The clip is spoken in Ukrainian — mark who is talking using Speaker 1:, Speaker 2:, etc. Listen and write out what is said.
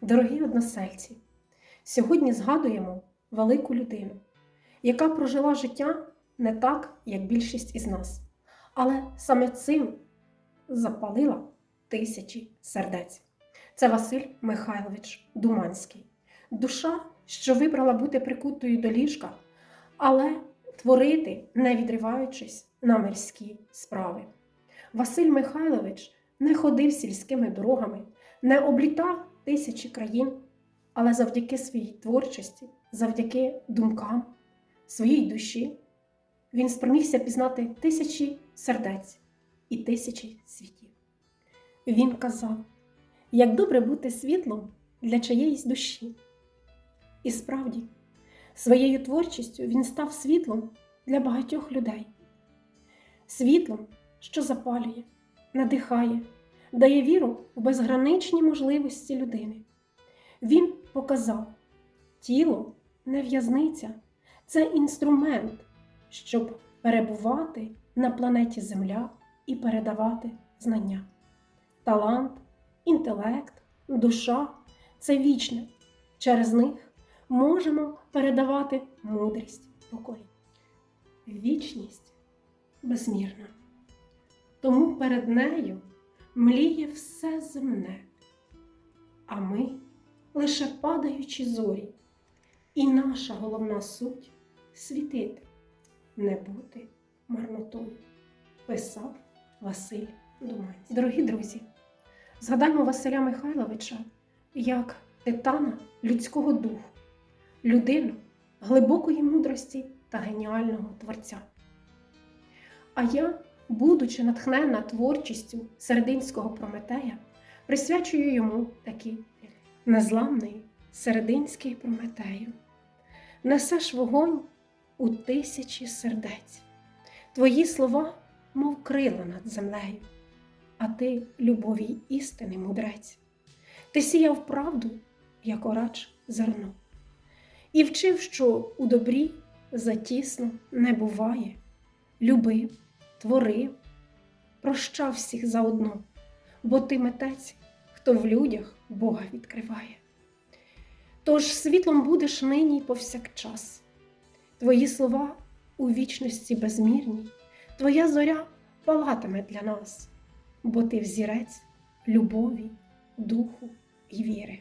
Speaker 1: Дорогі односельці, сьогодні згадуємо велику людину, яка прожила життя не так, як більшість із нас, але саме цим запалила тисячі сердець. Це Василь Михайлович Думанський, душа, що вибрала бути прикутою до ліжка, але творити, не відриваючись на мирські справи. Василь Михайлович не ходив сільськими дорогами, не облітав тисячі країн, але завдяки своїй творчості, завдяки думкам, своїй душі, він спромігся пізнати тисячі сердець і тисячі світів. Він казав, як добре бути світлом для чиєїсь душі. І справді, своєю творчістю він став світлом для багатьох людей, світлом, що запалює, надихає, дає віру у безграничні можливості людини. Він показав, тіло не в'язниця, це інструмент, щоб перебувати на планеті Земля і передавати знання. Талант, інтелект, душа це вічне. Через них можемо передавати мудрість поколінь. Вічність безмірна. Тому перед нею мліє все земне, а ми лише падаючі зорі, і наша головна суть світити, не бути марнотою, писав Василь Думанський. Дорогі друзі, згадаймо Василя Михайловича як титана людського духу, людину глибокої мудрості та геніального творця. А я, будучи натхнена творчістю серединського Прометея, присвячую йому такі незламний серединський Прометею. Несеш вогонь у тисячі сердець. Твої слова, мов крила над землею, а ти любові істини мудрець. Ти сіяв правду, якорач зерно, і вчив, що у добрі затісно не буває, любив, творив, прощав всіх заодно, бо ти митець, хто в людях Бога відкриває. Тож світлом будеш нині повсякчас. Твої слова у вічності безмірній, Твоя зоря палатиме для нас, бо ти взірець любові, духу і віри.